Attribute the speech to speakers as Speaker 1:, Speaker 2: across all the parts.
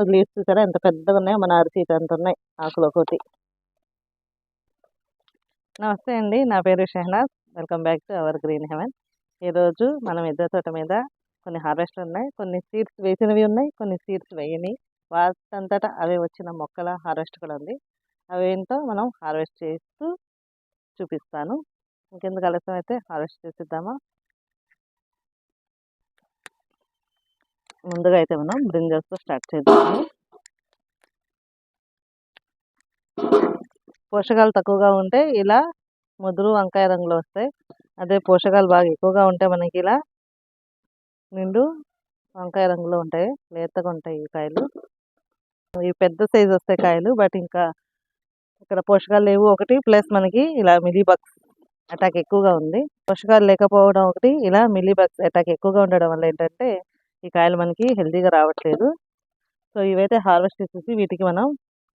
Speaker 1: ఒక లీవ్స్ చూసారా ఎంత పెద్దగా ఉన్నాయో మన అరిసీట్ అంత ఉన్నాయి? ఆకులు ఒకటి నమస్తే అండి నా పేరు Shehnaz. Welcome back to our green heaven. ఈరోజు మనం ఇద్దరు తోట మీద కొన్ని హార్వెస్ట్లు ఉన్నాయి కొన్ని సీడ్స్ వేసినవి ఉన్నాయి కొన్ని సీడ్స్ వేయని వాటంతటా అవి వచ్చిన మొక్కల హార్వెస్ట్ కూడా ఉంది. అవి ఏంటో మనం హార్వెస్ట్ చేస్తూ చూపిస్తాను. ఇంకెందుకు ఆలస్యం అయితే హార్వెస్ట్ చేసిద్దామా? ముందుగా అయితే మనం బ్రింజల్స్తో స్టార్ట్ చేద్దాము. పోషకాలు తక్కువగా ఉంటే ఇలా ముదురు వంకాయ రంగులో వస్తాయి. అదే పోషకాలు బాగా ఎక్కువగా ఉంటే మనకి ఇలా నిండు వంకాయ రంగులో ఉంటాయి. లేతగా ఉంటాయి ఈ కాయలు. ఇవి పెద్ద సైజు వస్తాయి కాయలు బట్ ఇంకా ఇక్కడ పోషకాలు లేవు. ఒకటి ప్లస్ మనకి ఇలా మిలీ బగ్స్ అటాక్ ఎక్కువగా ఉంది. పోషకాలు లేకపోవడం ఒకటి ఇలా మిలీ బగ్స్ అటాక్ ఎక్కువగా ఉండడం వల్ల ఏంటంటే ఈ కాయలు మనకి హెల్తీగా రావట్లేదు. సో ఇవైతే హార్వెస్ట్ చేసేసి వీటికి మనం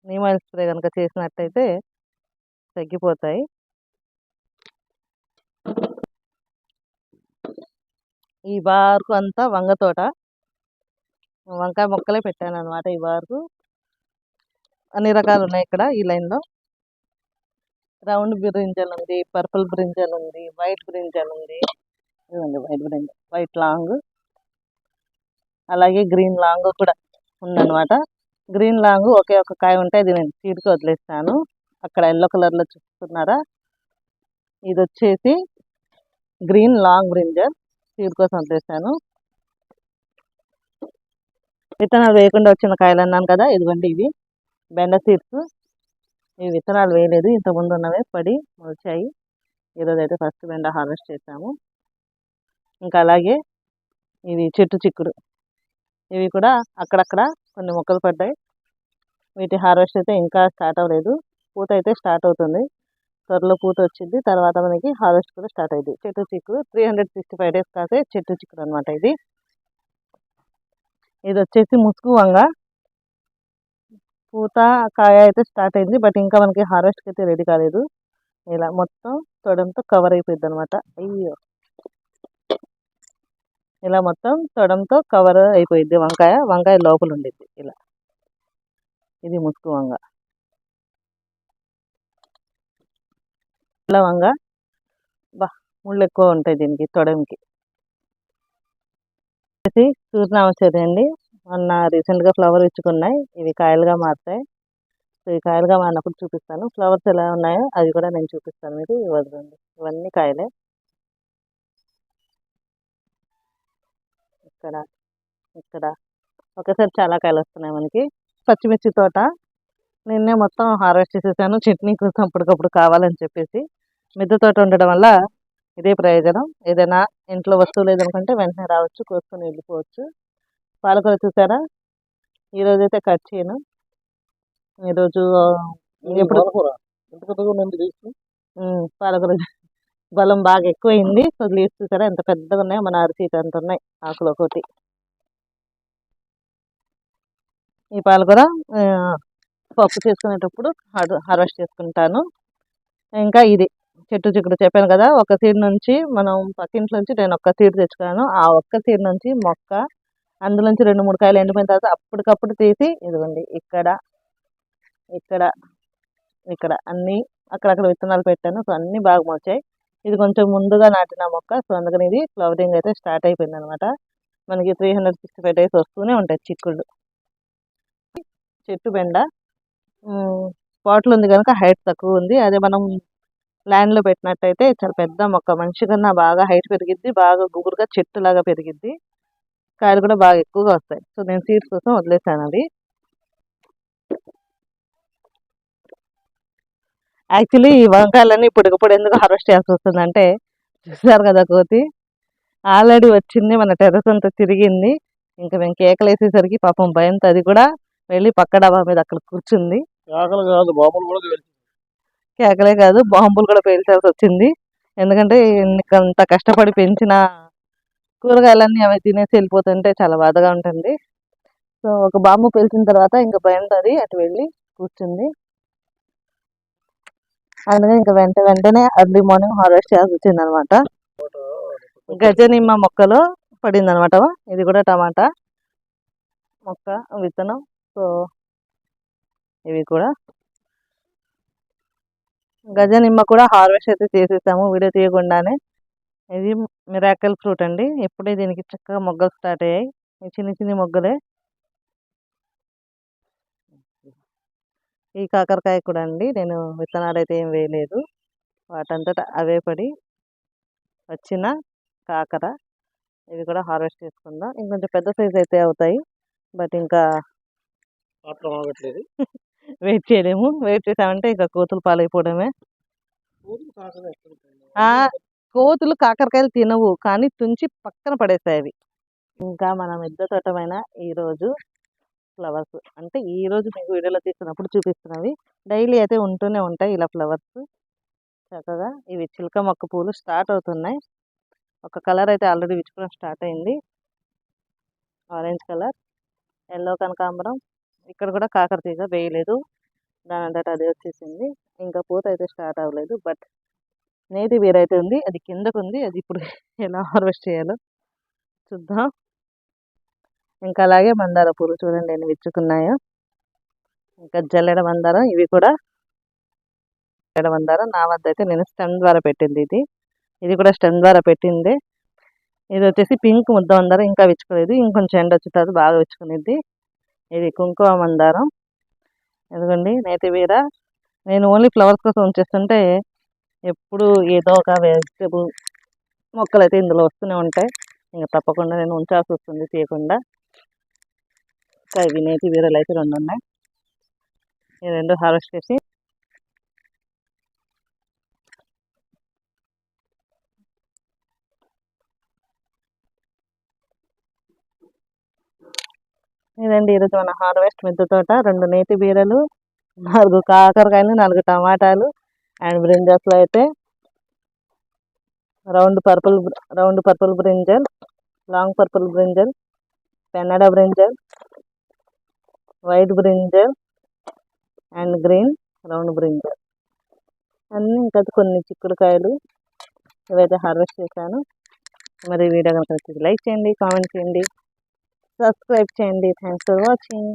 Speaker 1: నీమ్ ఆయిల్ స్ప్రే కనుక చేసినట్టయితే తగ్గిపోతాయి. ఈ బార్కు అంతా వంగ తోట. వంకాయ మొక్కలే పెట్టాను అనమాట ఈ బార్కు. అన్ని రకాలు ఉన్నాయి ఇక్కడ ఈ లైన్లో. రౌండ్ బ్రింజల్ ఉంది పర్పుల్ బ్రింజల్ ఉంది వైట్ బ్రింజల్ ఉంది. White brinjal white long. అలాగే గ్రీన్ లాంగ్ కూడా ఉందన్నమాట. గ్రీన్ లాంగ్ ఒకే ఒక కాయ ఉంటే అది నేను సీడ్కి వదిలేస్తాను. అక్కడ ఎల్లో కలర్లో చూస్తున్నారా? ఇది వచ్చేసి గ్రీన్ లాంగ్ బ్రింజర్ సీడ్ కోసం వదిలేసాను విత్తనాలు వేయకుండా వచ్చిన కాయలు అన్నాను కదా ఇదిగోండి ఇవి. బెండ సీడ్స్. ఈ విత్తనాలు వేయలేదు ఇంతకుముందు ఉన్నవే పడి మొలిచాయి. ఈరోజు అయితే ఫస్ట్ బెండ హార్వెస్ట్ చేసాము. ఇంకా అలాగే ఇవి చెట్టు చిక్కుడు. ఇవి కూడా అక్కడక్కడ కొన్ని మొక్కలు పడ్డాయి. వీటి హార్వెస్ట్ అయితే ఇంకా స్టార్ట్ అవ్వలేదు. పూత అయితే స్టార్ట్ అవుతుంది. త్వరలో పూత వచ్చింది. తర్వాత మనకి హార్వెస్ట్ కూడా స్టార్ట్ అయింది. చెట్టు చిక్కుడు three hundred sixty five days కాసే చెట్టు చిక్కుడు అనమాట ఇది. ఇది వచ్చేసి ముసుగు వంగ. పూత కాయ అయితే స్టార్ట్ అయింది. బట్ ఇంకా మనకి హార్వెస్ట్కి అయితే రెడీ కాలేదు. ఇలా మొత్తం తొడంతో కవర్ అయిపోయింది అనమాట అయ్యో! ఇలా మొత్తం తొడంతో కవర్ అయిపోయింది వంకాయ. వంకాయ లోపల ఉండిద్ది ఇలా. ఇది ముసుకు వంగ. ఇలా వంగ. బా ముళ్ళు ఎక్కువ ఉంటాయి దీనికి తొడంకి. సూర్యనామచరి అండి. మొన్న రీసెంట్గా ఫ్లవర్ ఇచ్చుకున్నాయి ఇవి కాయలుగా మారుతాయి. సో ఈ కాయలుగా మారినప్పుడు చూపిస్తాను. ఫ్లవర్స్ ఎలా ఉన్నాయో అవి కూడా నేను చూపిస్తాను మీకు. వదలండి ఇవన్నీ కాయలే. ఇక్కడ ఇక్కడ ఒకేసారి చాలా కాయలు వస్తున్నాయి మనకి. పచ్చిమిర్చి తోట. నిన్నే మొత్తం హార్వెస్ట్ చేసేసాను. చట్నీ కోసం అప్పటికప్పుడు కావాలని చెప్పేసి మిద్దె తోట ఉండడం వల్ల ఇదే ప్రయోజనం. ఏదైనా ఇంట్లో వస్తువులు ఏదనుకుంటే వెంటనే రావచ్చు కోసుకొని వెళ్ళిపోవచ్చు. పాలకూర చూసారా? ఈరోజు అయితే కట్ చేయను. ఈరోజు ఎప్పుడు పాలకూర బలం బాగా ఎక్కువైంది. సో లీవ్స్ చూసారా? ఎంత పెద్దగా ఉన్నాయో మన అరిసీట్ ఎంత ఉన్నాయి. ఆకులు ఒకటి. ఈ పాలకూర పప్పు చేసుకునేటప్పుడు హార్వెస్ట్ చేసుకుంటాను. ఇంకా ఇది చెట్టు చిక్కుడు చెప్పాను కదా ఒక సీడ్ నుంచి మనం పక్కింట్లో నుంచి నేను ఒక్క సీడ్ తెచ్చుకున్నాను. ఆ ఒక్క సీడ్ నుంచి మొక్క అందులోంచి రెండు మూడు కాయలు ఎండిపోయిన తర్వాత అప్పటికప్పుడు తీసి ఇదిగోండి ఇక్కడ ఇక్కడ ఇక్కడ అన్నీ అక్కడక్కడ విత్తనాలు పెట్టాను. సో అన్నీ బాగా మొచ్చాయి ఇది కొంచెం ముందుగా నాటిన మొక్క. సో అందుకని ఇది ఫ్లవరింగ్ అయితే స్టార్ట్ అయిపోయింది అనమాట మనకి three hundred sixty five days వస్తూనే ఉంటాయి చిక్కుళ్ళు. చెట్టు బెండ. పాట్లు ఉంది కనుక హైట్ తక్కువ ఉంది. అదే మనం ల్యాండ్లో పెట్టినట్టయితే చాలా పెద్ద మొక్క. మనిషి కన్నా బాగా హైట్ పెరిగిద్ది బాగా గుబురుగా చెట్టు లాగా పెరిగిద్ది. కాయలు కూడా బాగా ఎక్కువగా వస్తాయి. సో నేను సీడ్స్ కోసం వదిలేసాను అది యాక్చువల్లీ ఈ వంకాయలన్నీ ఇప్పటికప్పుడు ఎందుకు హార్వెస్ట్ చేయాల్సి వస్తుందంటే చూసారు కదా కోతి? ఆల్రెడీ వచ్చింది మన టెర్రస్ అంతా తిరిగింది. ఇంకా మేము కేకలు వేసేసరికి పాపం భయంతో అది కూడా వెళ్ళి పక్క డబ్బా మీద అక్కడ కూర్చుంది. కేకలే కాదు బాంబులు కూడా పేల్చాల్సి వచ్చింది. ఎందుకంటే అంత కష్టపడి పెంచిన కూరగాయలన్నీ అవి తినేసి వెళ్ళిపోతుంటే చాలా బాధగా ఉంటుంది. సో ఒక బాంబు పేల్చిన తర్వాత ఇంకా భయంతో అది అటు వెళ్ళి కూర్చుంది. అందుకని ఇంకా వెంట వెంటనే అర్లీ మార్నింగ్ హార్వెస్ట్ చేయాల్సి వచ్చింది అనమాట గజనిమ్మ మొక్కలో పడింది అనమాట ఇది కూడా టమాటా మొక్క విత్తనం. సో ఇవి కూడా. గజ నిమ్మ కూడా హార్వెస్ట్ అయితే చేసేసాము వీడియో తీయకుండానే. ఇది మిరాకల్ ఫ్రూట్ అండి. ఇప్పుడే దీనికి చక్కగా మొగ్గలు స్టార్ట్ అయ్యాయి. చిన్న చిన్న మొగ్గలే. ఈ కాకరకాయ కూడా అండి. నేను విత్తనాలు అయితే ఏం వేయలేదు. వాటంతట అవే పడి వచ్చిన కాకర. ఇవి కూడా హార్వెస్ట్ చేసుకుందాం. ఇంకొంచెం పెద్ద సైజ్ అయితే అవుతాయి. బట్ ఇంకా వెయిట్ చేయలేము. వెయిట్ చేసామంటే ఇంకా కోతులు పాలైపోవడమే. కోతులు కాకరకాయలు తినవు. కానీ తుంచి పక్కన పడేస్తాయి అవి. ఇంకా మన మిద్దె తోటమైన ఈరోజు ఫ్లవర్స్. అంటే ఈ రోజు మీకు వీడియోలో తీసినప్పుడు చూపిస్తున్నవి. డైలీ అయితే ఉంటూనే ఉంటాయి ఇలా ఫ్లవర్స్. చక్కగా ఇవి చిలక మొక్క పూలు స్టార్ట్ అవుతున్నాయి. ఒక కలర్ అయితే ఆల్రెడీ విచ్చుకోవడం స్టార్ట్ అయింది. ఆరెంజ్ కలర్ ఎల్లో కనకాంబరం. ఇక్కడ కూడా కాకర తీగ వేయలేదు. దాని అంతటా అదే వచ్చేసింది. ఇంకా పూత అయితే స్టార్ట్ అవ్వలేదు. బట్ నేటి వేరైతే ఉంది. అది కిందకు ఉంది అది ఇప్పుడు ఎలా హార్వెస్ట్ చేయాలో చూద్దాం. ఇంకా అలాగే మందార పూలు చూడండి ఎన్ని విచ్చుకున్నాయో ఇంకా జల్లెడ మందారం ఇవి కూడా జల్లెడ మందారం. నా వద్ద అయితే నేను స్టెమ్ ద్వారా పెట్టింది ఇది. ఇది కూడా స్టెమ్ ద్వారా పెట్టింది. ఇది వచ్చేసి పింక్ ముద్ద మందారం ఇంకా విచ్చుకోలేదు. ఇంకొంచెం ఎండ వచ్చిన తర్వాత బాగా విచ్చుకునేది ఇది కుంకుమ మందారం. ఎందుకండి నేతి వీర. నేను ఓన్లీ ఫ్లవర్స్ కోసం ఉంచేస్తుంటే ఎప్పుడు ఏదో ఒక వెజిటబుల్ మొక్కలు అయితే ఇందులో వస్తూనే ఉంటాయి. ఇంకా తప్పకుండా నేను ఉంచాల్సి వస్తుంది తీయకుండా. ఇంకా ఇవి నేతి వీరలు అయితే రెండు ఉన్నాయి. ఈ రెండు హార్వెస్ట్ చేసి ఇదండి ఈరోజు మన హార్వెస్ట్ మిద్దె తోట. రెండు నేతి బీరలు నాలుగు కాకరకాయలు నాలుగు టమాటాలు అండ్ బ్రింజల్స్లో అయితే round purple round purple brinjal long purple brinjal Kannada brinjal white brinjal and green round brinjal. అన్నీ ఇంకా కొన్ని చిక్కుడుకాయలు ఇవైతే హార్వెస్ట్ చేశాను మరి వీడియో కనుక లైక్ చేయండి కామెంట్ చేయండి సబ్స్క్రైబ్ చేయండి. Thanks for watching